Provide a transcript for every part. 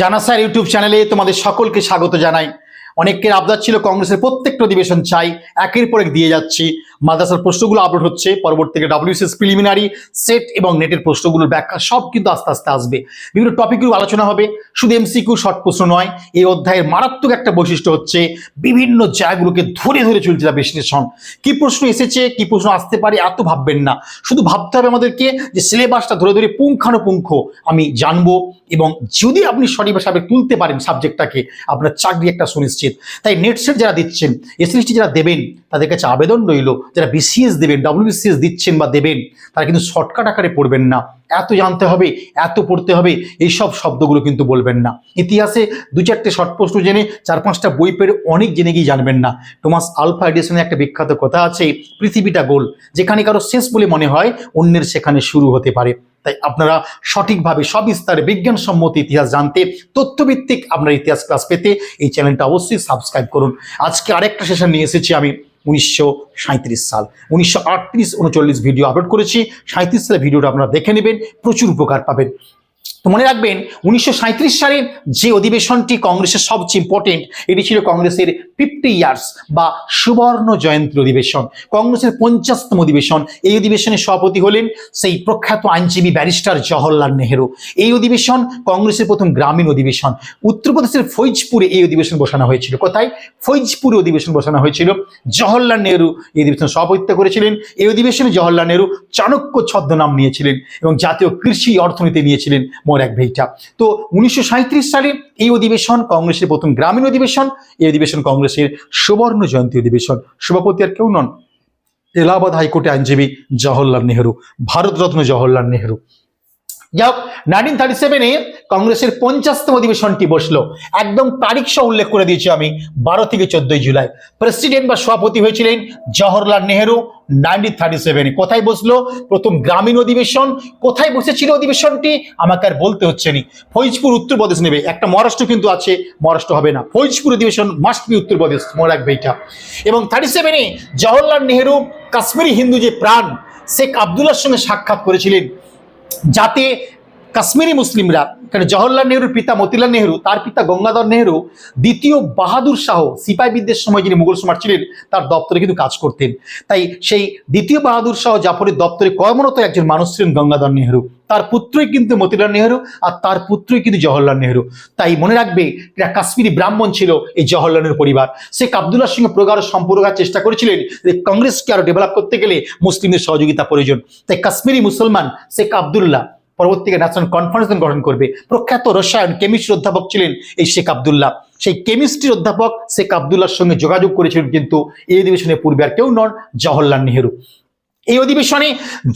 জানা sir YouTube চ্যানেলে তোমাদের সকলকে স্বাগত জানাই। অনেকের আবদার ছিল কংগ্রেসের প্রত্যেকটা অধিবেশন চাই, একের পর এক দিয়ে যাচ্ছি। মাদ্রাসার প্রশ্নগুলো আপলোড হচ্ছে। পরবর্তীতে ডাব্লিউসিএস প্রিলিমিনারি সেট এবং নেটের প্রশ্নগুলোর ব্যাখ্যা সব কিন্তু আস্তে আস্তে আসবে। বিভিন্ন টপিকগুলো আলোচনা হবে। শুধু এমসিকিউ শর্ট প্রশ্ন নয়, এই অধ্যায়ের মারাত্মক একটা বৈশিষ্ট্য হচ্ছে বিভিন্ন জায়গাগুলোকে ধরে ধরে চলছে তার বিশ্লেষণ। কি প্রশ্ন এসেছে, কি প্রশ্ন আসতে পারে, এত ভাববেন না। শুধু ভাবতে হবে আমাদেরকে যে সিলেবাসটা ধরে ধরে পুঙ্খানুপুঙ্খ আমি জানব এবং যদি আপনি সঠিকভাবে তুলতে পারেন সাবজেক্টটাকে আপনার চাকরি একটা সুনিশ্চিত। তাই নেট সেট যারা দিচ্ছেন এসএসটি যারা দেবেন তাদের কাছে আবেদন রইল যারা বিসিএস দেবেন ডাব্লিউবিসিএস দিচ্ছেন বা দেবেন, তারা কিন্তু শর্টকাট আকারে পড়বেন না। এত জানতে হবে, এত পড়তে হবে এই সব শব্দগুলো কিন্তু বলবেন না। ইতিহাসে দু চারটে শর্ট জেনে চার পাঁচটা বই পেরে অনেক জেনে গিয়ে জানবেন না। টমাস আলফা এডিসনের একটা বিখ্যাত কথা আছে, পৃথিবীটা গোল। যেখানে কারও শেষ বলে মনে হয়, অন্যের সেখানে শুরু হতে পারে। তাই আপনারা সঠিকভাবে সবিস্তারে বিজ্ঞানসম্মত ইতিহাস জানতে, তথ্যভিত্তিক আপনার ইতিহাস ক্লাস পেতে এই চ্যানেলটা অবশ্যই সাবস্ক্রাইব করুন। আজকে আরেকটা সেশন নিয়ে এসেছি আমি। উনিশশো সাল। উনিশশো আটত্রিশ উনচল্লিশ ভিডিও আপলোড করেছি। সাঁত্রিশ সালে ভিডিওটা আপনারা দেখে নেবেন, প্রচুর উপকার পাবেন। তো মনে রাখবেন, উনিশশো সাঁইত্রিশ সালের যে অধিবেশনটি কংগ্রেসের সবচেয়ে ইম্পর্টেন্ট এটি ছিল কংগ্রেসের ফিফটি ইয়ার্স বা সুবর্ণ জয়ন্তী অধিবেশন। কংগ্রেসের পঞ্চাশতম অধিবেশন। এই অধিবেশনের সভাপতি হলেন সেই প্রখ্যাত আইনজীবী ব্যারিস্টার জওহরলাল নেহেরু। এই অধিবেশন কংগ্রেসের প্রথম গ্রামীণ অধিবেশন। উত্তরপ্রদেশের ফৈজপুরে এই অধিবেশন বসানো হয়েছিল। কোথায়? ফৈজপুরে অধিবেশন বসানো হয়েছিল। জওহরলাল নেহেরু এই অধিবেশন সভাপতিত্ব করেছিলেন। এই অধিবেশনে জওহরলাল নেহেরু চাণক্য ছদ্মনাম নিয়েছিলেন এবং জাতীয় কৃষি অর্থনীতি নিয়েছিলেন। মোর এক ভেইটা। তো উনিশশো সালে এই অধিবেশন কংগ্রেসের প্রথম গ্রামীণ অধিবেশন, এই অধিবেশন কংগ্রেসের সুবর্ণ জয়ন্তী অধিবেশন। সভাপতি আর কেউ নন। এলাহাবাদ হাইকোর্টে আইনজীবী জওহরলাল নেহরু, ভারতরত্ন জওহরলাল নেহেরু। যাই হোক নাইনটিন থার্টি সেভেনে কংগ্রেসের পঞ্চাশতম অধিবেশনটি বসল। একদম তারিখ সহ উল্লেখ করে দিয়েছি আমি, বারো থেকে চোদ্দই জুলাই। প্রেসিডেন্ট বা সভাপতি হয়েছিলেন জওহরলাল নেহেরু নাইনটিন থার্টি সেভেনে কোথায় বসল? প্রথম গ্রামীণ অধিবেশন। কোথায় বসেছিল অধিবেশনটি? আমাকে আর বলতে হচ্ছে নি। ফৈজপুর উত্তরপ্রদেশ নেবে। একটা মহারাষ্ট্র কিন্তু আছে, মহারাষ্ট্র হবে না। ফৈজপুর অধিবেশন মাস্ট বি উত্তরপ্রদেশ মনে রাখবে এটা। এবং থার্টি সেভেনে জওহরলাল নেহেরু কাশ্মীরি হিন্দু যে প্রাণ, শেখ আবদুল্লার সঙ্গে সাক্ষাৎ করেছিলেন। যাতে কাশ্মীরি মুসলিমরা কারণ জওহরলাল নেহরুর পিতা মতিলাল নেহরু, তার পিতা গঙ্গাধর নেহরু, দ্বিতীয় বাহাদুর শাহ সিপাই বিদ্যের সময় যিনি মুঘল সম্রাট ছিলেন, তার দপ্তরে কিন্তু কাজ করতেন। তাই সেই দ্বিতীয় বাহাদুর শাহ জাফরের দপ্তরে কর্মরত একজন মানুষ ছিলেন গঙ্গাধর নেহরু। তার পুত্রই কিন্তু মতিলাল নেহরু আর তার পুত্রই কিন্তু জওহরলাল নেহরু। তাই মনে রাখবে, এরা কাশ্মীরি ব্রাহ্মণ ছিল এই জওহরলাল নেহরু পরিবার। শেখ আবদুল্লার সঙ্গে প্রগাঢ় সম্পর্ক চেষ্টা করেছিলেন যে কংগ্রেসকে আরও ডেভেলপ করতে গেলে মুসলিমদের সহযোগিতা প্রয়োজন। তাই কাশ্মীরি মুসলমান শেখ আবদুল্লাহ পরবর্তীকে ন্যাশনাল কনফারেন্স গঠন করবে। প্রখ্যাত রসায়ন কেমিস্ট্রি অধ্যাপক ছিলেন এই শেখ আবদুল্লাহ। সেই কেমিস্ট্রির অধ্যাপক শেখ আবদুল্লার সঙ্গে যোগাযোগ করেছিলেন কিন্তু এই অধিবেশনের পূর্বে আর কেউ নন জওহরলাল নেহেরু। এই অধিবেশনে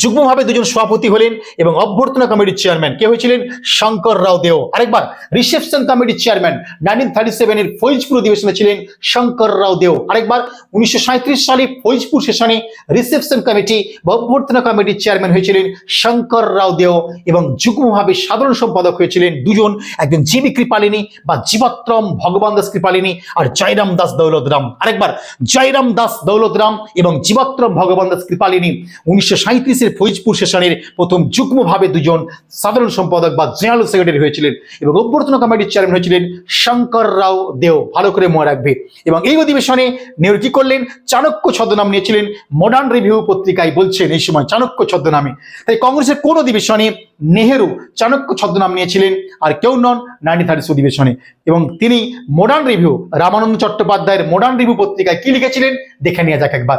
যুগ্মভাবে দুজন সভাপতি হলেন এবং অভ্যর্থনা কমিটির চেয়ারম্যান কে হয়েছিলেন? শঙ্কর রাও দেও। আরেকবার, রিসেপশন কমিটির চেয়ারম্যান নাইনটিন থার্টি সেভেনের ফৈজপুর অধিবেশনে ছিলেন শঙ্কর রাও দেও। আরেকবার, উনিশশো সাঁইত্রিশ সালে ফৈজপুর সেশনে রিসেপশন কমিটি বা অভ্যর্থনা কমিটির চেয়ারম্যান হয়েছিলেন শঙ্কর রাও দেও এবং যুগ্মভাবে সাধারণ সম্পাদক হয়েছিলেন দুজন, একজন জিবি কৃপালিনী বা জীবাত্রম ভগবান দাস কৃপালিনী আর জয়রাম দাস দৌলত দৌলতরাম। আরেকবার, জয়রাম দাস দৌলতরাম এবং জীবাত্রম ভগবান দাস কৃপালিনী উনিশশো সাঁত্রিশের ফৈজপুর সেশনের প্রথম যুগ্মভাবে দুজন সাধারণ সম্পাদক বা জেনারেল সেক্রেটারি হয়েছিলেন এবং অভ্যর্থনা কমিটির চেয়ারম্যান হয়েছিলেন শঙ্কর রাও দেও। ভালো করে মনে রাখবে। এবং এই অধিবেশনে নেহরু কি করলেন? চাণক্য ছদ্মনাম নিয়েছিলেন। মডার্ন রিভিউ পত্রিকায় বলছেন এই সময় চাণক্য ছদ্মনামে। তাই কংগ্রেসের কোন অধিবেশনে নেহেরু চাণক্য ছদ্মনাম নিয়েছিলেন? আর কেউ নন নাইনটিন থার্টিস অধিবেশনে। এবং তিনি মডার্ন রিভিউ রামানন্দ চট্টোপাধ্যায়ের মডার্ন রিভিউ পত্রিকায় কি লিখেছিলেন? দেখে নেওয়া যাক একবার।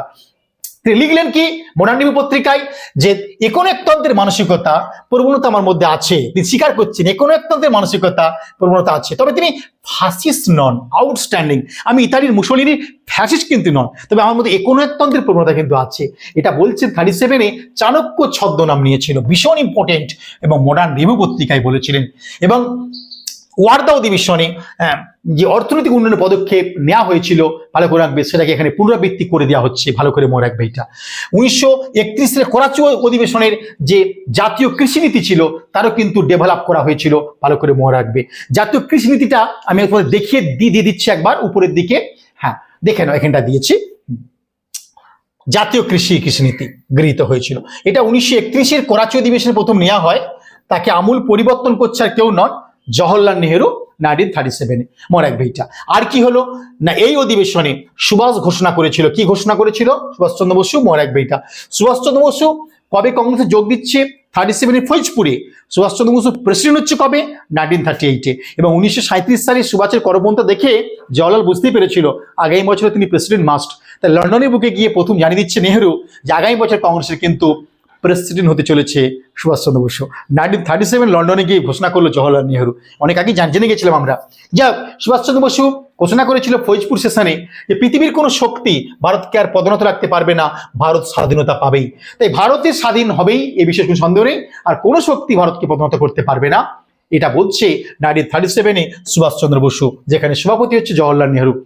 তিনি লিখলেন কি? মনানিবী পত্রিকায় যে একনেকতন্ত্রের মানসিকতা প্রবণতা আমার মধ্যে আছে। তিনি স্বীকার করছেন, একনেকতন্ত্রের মানসিকতা প্রবণতা আছে। তবে তিনি ফাসিস নন আউটস্ট্যান্ডিং আমি ইতালির মুসলিনীর ফ্যাসিস কিন্তু নন, তবে আমার মধ্যে একনেকতন্ত্রের প্রবণতা কিন্তু আছে। এটা বলছেন থার্টি সেভেনে চাণক্য ছদ্মনাম নিয়েছিল, ভীষণ ইম্পর্টেন্ট এবং মডার্ন রিভু পত্রিকায় বলেছিলেন। এবং ওয়ার্দা অধিবেশনে আহ, যে অর্থনৈতিক উন্নয়নের পদক্ষেপ নেওয়া হয়েছিল ভালো করে রাখবে সেটাকে এখানে পুনরাবৃত্তি করে দেওয়া হচ্ছে ভালো করে মনে রাখবে এটা। উনিশশো একত্রিশের করাচি অধিবেশনের যে জাতীয় কৃষিনীতি ছিল তারও কিন্তু ডেভেলপ করা হয়েছিল ভালো করে মনে রাখবে। জাতীয় কৃষিনীতিটা আমি তোমাদের দেখিয়ে দিয়ে দিচ্ছি একবার উপরের দিকে। হ্যাঁ দেখে নাও এখানটা দিয়েছি। জাতীয় কৃষি কৃষিনীতি গৃহীত হয়েছিল। এটা উনিশশো একত্রিশের করাচি অধিবেশনে প্রথম নেওয়া হয়। তাকে আমূল পরিবর্তন করছে আর কেউ নন। জওহরলাল নেহেরু নাইনটিন থার্টি সেভেনে, মনে রাখবে এইটা। আর কি হলো? না, এই অধিবেশনে সুভাষ ঘোষণা করেছিল। কি ঘোষণা করেছিল? সুভাষচন্দ্র বসু, মনে রাখবে এইটা। সুভাষচন্দ্র বসু কবে কংগ্রেসে যোগ দিচ্ছে? থার্টি সেভেনে ফৈজপুরে। সুভাষচন্দ্র বসু প্রেসিডেন্ট হচ্ছে কবে? নাইনটিন থার্টি এইটে। এবং উনিশশো সালে সুভাষের করপন্থা দেখে জওয়াহরলাল বুঝতেই পেরেছিল, আগামী বছরে তিনি প্রেসিডেন্ট মাস্ট তাই লন্ডনের বুকে গিয়ে প্রথম জানিয়ে দিচ্ছে নেহেরু যে আগামী বছর কংগ্রেসের কিন্তু প্রেসিডেন্ট হতে চলেছে Subhash Chandra Bose. Nineteen thirty seven লন্ডনে গিয়ে ঘোষণা করল জওয়াহরলাল নেহরু। অনেক আগে জান- গেছিলাম আমরা। যা সুভাষচন্দ্র বসু ঘোষণা করেছিল ফৈজপুর সেশনে যে পৃথিবীর কোনো শক্তি ভারতকে আর পদনত রাখতে পারবে না, ভারত স্বাধীনতা পাবেই। তাই ভারতের স্বাধীন হবেই এ বিষয়ে কোনো সন্দেহ নেই। আর কোনো শক্তি ভারতকে পদনত করতে পারবে না, এটা বলছে নাইনটিন থার্টি সেভেনে সুভাষচন্দ্র বসু, যেখানে সভাপতি হচ্ছে জওয়াহরলাল নেহরু।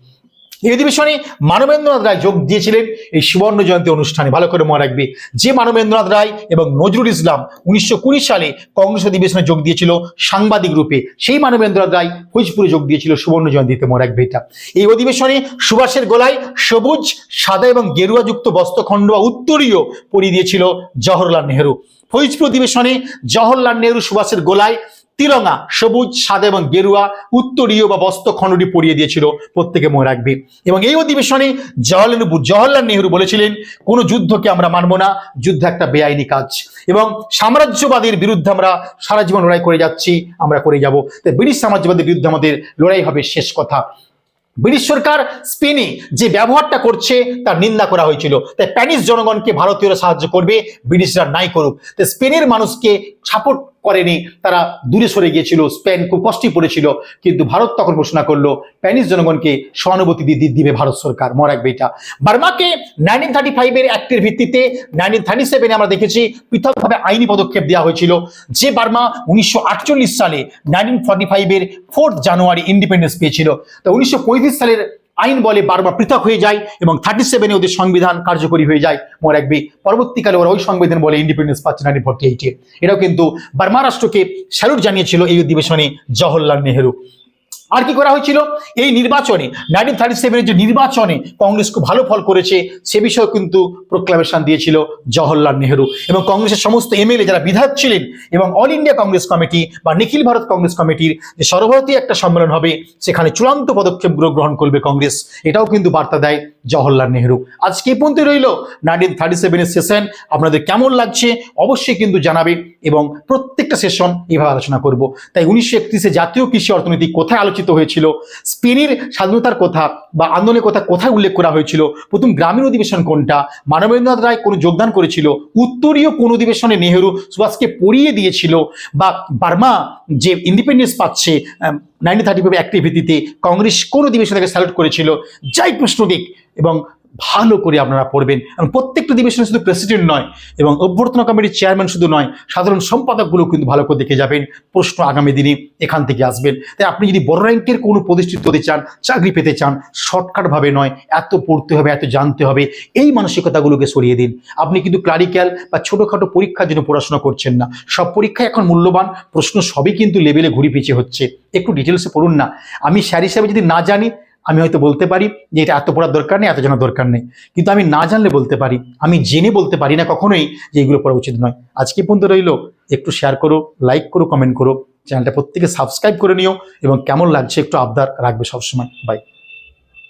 এই অধিবেশনে মানবেন্দ্রনাথ রায় যোগ দিয়েছিলেন এই সুবর্ণ জয়ন্তী অনুষ্ঠানে। ভালো করে মনে রাখবে, যে মানবেন্দ্রনাথ রায় এবং নজরুল ইসলাম উনিশশো কুড়ি সালে কংগ্রেস অধিবেশনে যোগ দিয়েছিল সাংবাদিক রূপে, সেই মানবেন্দ্রনাথ রায় ফৌজপুরে যোগ দিয়েছিল সুবর্ণ জয়ন্তীতে, মনে রাখবে এটা। এই অধিবেশনে সুভাষের গলায় সবুজ, সাদা এবং গেরুয়াযুক্ত বস্ত্রখণ্ড বা উত্তরীয় পরিয়ে দিয়েছিল জওহরলাল নেহরু। ফৈজপুর অধিবেশনে জওহরলাল নেহরু সুভাষের গোলায় তিরঙ্গা সবুজ, সাদা এবং গেরুয়া, উত্তরীয় বা বস্ত্র খণ্ডটি পরিয়ে দিয়েছিল প্রত্যেকে মনে রাখবে। এবং এই অধিবেশনে জওয়াহরলাল জওয়াহরলাল নেহরু বলেছিলেন, কোনো যুদ্ধকে আমরা মানব না, যুদ্ধ একটা বেআইনি কাজ। এবং সাম্রাজ্যবাদের বিরুদ্ধে আমরা সারা জীবন লড়াই করে যাচ্ছি, আমরা করে যাব। তাই ব্রিটিশ সাম্রাজ্যবাদের বিরুদ্ধে আমাদের লড়াই হবে শেষ কথা। ব্রিটিশ সরকার স্পেনে যে ব্যবহারটা করছে, তার নিন্দা করা হয়েছিল। তাই স্প্যানিশ জনগণকে ভারতীয়রা সাহায্য করবে, ব্রিটিশরা নাই করুক। তাই স্পেনের মানুষকে সাপোর্ট করেনি। তারা দূরে সরে গিয়েছিল, স্পেন খুব কষ্টে পড়েছিল, কিন্তু ভারত তখন ঘোষণা করল, স্প্যানিশ জনগণকে সহানুভূতি দিয়ে দিবে ভারত সরকার। মনে রাখবে এটা। বার্মাকে নাইনটিন থার্টি ফাইভের অ্যাক্টের ভিত্তিতে নাইনটিন থার্টি সেভেনে আমরা দেখেছি, পৃথকভাবে আইনি পদক্ষেপ দেওয়া হয়েছিল। যে বার্মা উনিশশো আটচল্লিশ সালে নাইনটিন ফর্টি ফাইভের ফোর্থ জানুয়ারি ইন্ডিপেন্ডেন্স পেয়েছিল। তো উনিশশো পঁয়ত্রিশ সালের আইন বলে বারবার পৃথক হয়ে যায় এবং থার্টি সেভেনে ওদের সংবিধান কার্যকরী হয়ে যায়। মনে রাখবে, পরবর্তীকালে ওরা ওই সংবিধান বলে ইন্ডিপেন্ডেন্স পাচ্ছে নাইনটিন ফর্টি এইটে এটাও কিন্তু বার্মা রাষ্ট্রকে স্যালুট জানিয়েছিল এই অধিবেশনে জওহরলাল নেহেরু। আর কি করা হয়েছিল? এই নির্বাচনে নাইনটিন থার্টি সেভেনের যে নির্বাচনে কংগ্রেস খুব ভালো ফল করেছে, সে বিষয়ে কিন্তু প্রোক্লামেশন দিয়েছিল জওহরলাল নেহরু। এবং কংগ্রেসের সমস্ত এমএলএ যারা বিধায়ক ছিলেন এবং অল ইন্ডিয়া কংগ্রেস কমিটি বা নিখিল ভারত কংগ্রেস কমিটির যে সর্বভারতীয় একটা সম্মেলন হবে, সেখানে চূড়ান্ত পদক্ষেপগুলো গ্রহণ করবে কংগ্রেস। এটাও কিন্তু বার্তা দেয় জওহরলাল নেহরু। আজকে পর্যন্ত রইল নাইনটিন থার্টি সেভেনের সেশন। আপনাদের কেমন লাগছে অবশ্যই কিন্তু জানাবে এবং প্রত্যেকটা সেশন এভাবে আলোচনা করব। তাই উনিশশো একত্রিশে জাতীয় কৃষি অর্থনীতি কোথায় আলোচিত হয়েছিল। স্পেনের স্বাধীনতার কথা বা আন্দোলনের কথা কোথায় উল্লেখ করা হয়েছিল? প্রথম গ্রামীণ অধিবেশন কোনটা? মানবেন্দ্রনাথ রায় কোনো যোগদান করেছিল? উত্তরীয় কোন অধিবেশনে নেহেরু সুভাষকে পড়িয়ে দিয়েছিল? বা বার্মা যে ইন্ডিপেন্ডেন্স পাচ্ছে নাইনটিন থার্টি ফাইভ অ্যাক্টের ভিত্তিতে কংগ্রেস কোন অধিবেশন থেকে স্যালুট করেছিল? যাই প্রশ্ন দিক এবং ভালো করে আপনারা পড়বেন। এবং প্রত্যেকটা অধিবেশনে শুধু প্রেসিডেন্ট নয়, এবং অভ্যর্থনা কমিটির চেয়ারম্যান শুধু নয়, সাধারণ সম্পাদকগুলো কিন্তু ভালো করে দেখে যাবেন, প্রশ্ন আগামী দিনে এখান থেকে আসবেন। তাই আপনি যদি বড় র্যাঙ্কের কোনো প্রতিষ্ঠিত হতে চান, চাকরি পেতে চান শর্টকাটভাবে নয়, এত পড়তে হবে, এত জানতে হবে, এই মানসিকতাগুলোকে সরিয়ে দিন। আপনি কিন্তু ক্লারিক্যাল বা ছোটোখাটো পরীক্ষার জন্য পড়াশোনা করছেন না। সব পরীক্ষায় এখন মূল্যবান, প্রশ্ন সবই কিন্তু লেভেলে ঘুরি পিছিয়ে হচ্ছে। একটু ডিটেলসে পড়ুন না। আমি স্যার হিসাবে যদি না জানি আমি হয়তো বলতে পারি যে এটা এত পড়ার দরকার নেই, এত জানার দরকার নেই। কিন্তু আমি না জানলে বলতে পারি, আমি জেনে বলতে পারি না কখনোই যে এগুলো পড়া উচিত নয়। আজকে পর্যন্ত রইল। একটু শেয়ার করো লাইক করো কমেন্ট করো। চ্যানেলটা প্রত্যেকে সাবস্ক্রাইব করে নিও এবং কেমন লাগছে একটু আবদার রাখবে সবসময়। বাই